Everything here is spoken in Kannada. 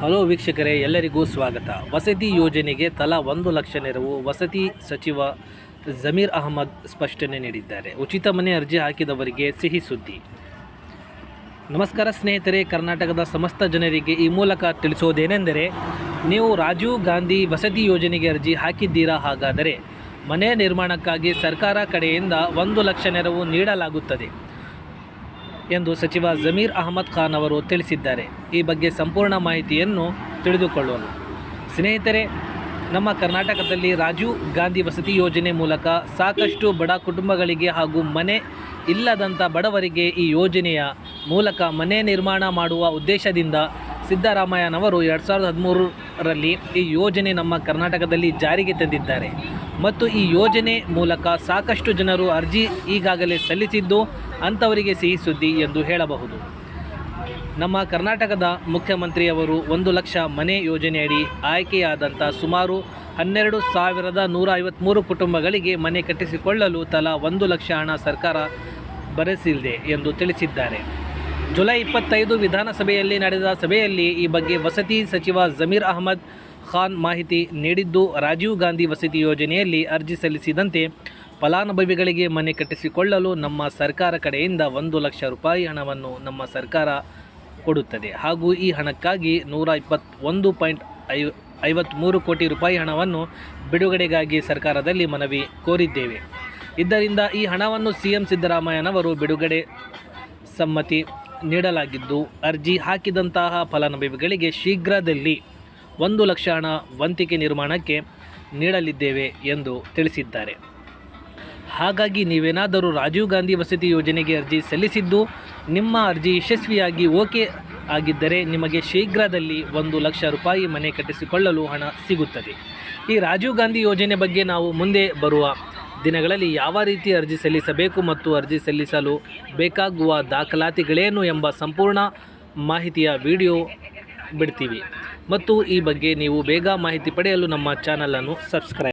ಹಲೋ ವೀಕ್ಷಕರೇ, ಎಲ್ಲರಿಗೂ ಸ್ವಾಗತ. ವಸತಿ ಯೋಜನೆಗೆ ತಲಾ ಒಂದು ಲಕ್ಷ ನೆರವು ವಸತಿ ಸಚಿವ ಜಮೀರ್ ಅಹಮದ್ ಸ್ಪಷ್ಟನೆ ನೀಡಿದ್ದಾರೆ. ಉಚಿತ ಮನೆ ಅರ್ಜಿ ಹಾಕಿದವರಿಗೆ ಸಿಹಿ ಸುದ್ದಿ. ನಮಸ್ಕಾರ ಸ್ನೇಹಿತರೆ, ಕರ್ನಾಟಕದ ಸಮಸ್ತ ಜನರಿಗೆ ಈ ಮೂಲಕ ತಿಳಿಸೋದೇನೆಂದರೆ, ನೀವು ರಾಜೀವ್ ಗಾಂಧಿ ವಸತಿ ಯೋಜನೆಗೆ ಅರ್ಜಿ ಹಾಕಿದ್ದೀರಾ ಹಾಗಾದರೆ, ಮನೆ ನಿರ್ಮಾಣಕ್ಕಾಗಿ ಸರ್ಕಾರ ಕಡೆಯಿಂದ ಒಂದು ಲಕ್ಷ ನೆರವು ನೀಡಲಾಗುತ್ತದೆ. ಎಂದು ಸಚಿವ ಜಮೀರ್ ಅಹಮದ್ ಖಾನ್ ಅವರು ತಿಳಿಸಿದ್ದಾರೆ. ಈ ಬಗ್ಗೆ ಸಂಪೂರ್ಣ ಮಾಹಿತಿಯನ್ನು ತಿಳಿದುಕೊಳ್ಳೋಣ. ಸ್ನೇಹಿತರೆ, ನಮ್ಮ ಕರ್ನಾಟಕದಲ್ಲಿ ರಾಜೀವ್ ಗಾಂಧಿ ವಸತಿ ಯೋಜನೆ ಮೂಲಕ ಸಾಕಷ್ಟು ಬಡ ಕುಟುಂಬಗಳಿಗೆ ಹಾಗೂ ಮನೆ ಇಲ್ಲದಂಥ ಬಡವರಿಗೆ ಈ ಯೋಜನೆಯ ಮೂಲಕ ಮನೆ ನಿರ್ಮಾಣ ಮಾಡುವ ಉದ್ದೇಶದಿಂದ ಸಿದ್ದರಾಮಯ್ಯನವರು ಎರಡು ಸಾವಿರದ ಹದಿಮೂರರಲ್ಲಿ ಈ ಯೋಜನೆ ನಮ್ಮ ಕರ್ನಾಟಕದಲ್ಲಿ ಜಾರಿಗೆ ತಂದಿದ್ದಾರೆ. ಮತ್ತು ಈ ಯೋಜನೆ ಮೂಲಕ ಸಾಕಷ್ಟು ಜನರು ಅರ್ಜಿ ಈಗಾಗಲೇ ಸಲ್ಲಿಸಿದ್ದು ಅಂಥವರಿಗೆ ಸಿಹಿ ಸುದ್ದಿ ಎಂದು ಹೇಳಬಹುದು. ನಮ್ಮ ಕರ್ನಾಟಕದ ಮುಖ್ಯಮಂತ್ರಿಯವರು ಒಂದು ಲಕ್ಷ ಮನೆ ಯೋಜನೆಯಡಿ ಆಯ್ಕೆಯಾದಂಥ ಸುಮಾರು ಹನ್ನೆರಡು ಸಾವಿರದ ನೂರ ಐವತ್ತ್ಮೂರು ಕುಟುಂಬಗಳಿಗೆ ಮನೆ ಕಟ್ಟಿಸಿಕೊಳ್ಳಲು ತಲಾ ಒಂದು ಲಕ್ಷ ಹಣ ಸರ್ಕಾರ ಭರಿಸಿದೆ ಎಂದು ತಿಳಿಸಿದ್ದಾರೆ. ಜುಲೈ ಇಪ್ಪತ್ತೈದು ವಿಧಾನಸಭೆಯಲ್ಲಿ ನಡೆದ ಸಭೆಯಲ್ಲಿ ಈ ಬಗ್ಗೆ ವಸತಿ ಸಚಿವ ಜಮೀರ್ ಅಹಮದ್ ಖಾನ್ ಮಾಹಿತಿ ನೀಡಿದ್ದು, ರಾಜೀವ್ ಗಾಂಧಿ ವಸತಿ ಯೋಜನೆಯಲ್ಲಿ ಅರ್ಜಿ ಸಲ್ಲಿಸಿದಂತೆ ಫಲಾನುಭವಿಗಳಿಗೆ ಮನೆ ಕಟ್ಟಿಸಿಕೊಳ್ಳಲು ನಮ್ಮ ಸರ್ಕಾರ ಕಡೆಯಿಂದ ಒಂದು ಲಕ್ಷ ರೂಪಾಯಿ ಹಣವನ್ನು ನಮ್ಮ ಸರ್ಕಾರ ಕೊಡುತ್ತದೆ. ಹಾಗೂ ಈ ಹಣಕ್ಕಾಗಿ ನೂರ ಇಪ್ಪತ್ತೊಂದು ಪಾಯಿಂಟ್ ಐ ಐವತ್ತ್ಮೂರು ಕೋಟಿ ರೂಪಾಯಿ ಹಣವನ್ನು ಬಿಡುಗಡೆಗಾಗಿ ಸರ್ಕಾರದಲ್ಲಿ ಮನವಿ ಕೋರಿದ್ದೇವೆ. ಇದರಿಂದ ಈ ಹಣವನ್ನು ಸಿ ಎಂ ಸಿದ್ದರಾಮಯ್ಯನವರು ಬಿಡುಗಡೆ ಸಮ್ಮತಿ ನೀಡಲಾಗಿದ್ದು, ಅರ್ಜಿ ಹಾಕಿದಂತಹ ಫಲಾನುಭವಿಗಳಿಗೆ ಶೀಘ್ರದಲ್ಲಿ ಒಂದು ಲಕ್ಷ ಹಣ ವಂತಿಕೆ ನಿರ್ಮಾಣಕ್ಕೆ ನೀಡಲಿದ್ದೇವೆ ಎಂದು ತಿಳಿಸಿದ್ದಾರೆ. ಹಾಗಾಗಿ ನೀವೇನಾದರೂ ರಾಜೀವ್ ಗಾಂಧಿ ವಸತಿ ಯೋಜನೆಗೆ ಅರ್ಜಿ ಸಲ್ಲಿಸಿದ್ದು, ನಿಮ್ಮ ಅರ್ಜಿ ಯಶಸ್ವಿಯಾಗಿ ಓಕೆ ಆಗಿದ್ದರೆ ನಿಮಗೆ ಶೀಘ್ರದಲ್ಲಿ ಒಂದು ಲಕ್ಷ ರೂಪಾಯಿ ಮನೆ ಕಟ್ಟಿಸಿಕೊಳ್ಳಲು ಹಣ ಸಿಗುತ್ತದೆ. ಈ ರಾಜೀವ್ ಗಾಂಧಿ ಯೋಜನೆ ಬಗ್ಗೆ ನಾವು ಮುಂದೆ ಬರುವ ದಿನಗಳಲ್ಲಿ ಯಾವ ರೀತಿ ಅರ್ಜಿ ಸಲ್ಲಿಸಬೇಕು ಮತ್ತು ಅರ್ಜಿ ಸಲ್ಲಿಸಲು ಬೇಕಾಗುವ ದಾಖಲಾತಿಗಳೇನು ಎಂಬ ಸಂಪೂರ್ಣ ಮಾಹಿತಿಯ ವಿಡಿಯೋ ಬಿಡ್ತೀವಿ. ಮತ್ತು ಈ ಬಗ್ಗೆ ನೀವು ಬೇಗ ಮಾಹಿತಿ ಪಡೆಯಲು ನಮ್ಮ ಚಾನಲನ್ನು ಸಬ್ಸ್ಕ್ರೈಬ್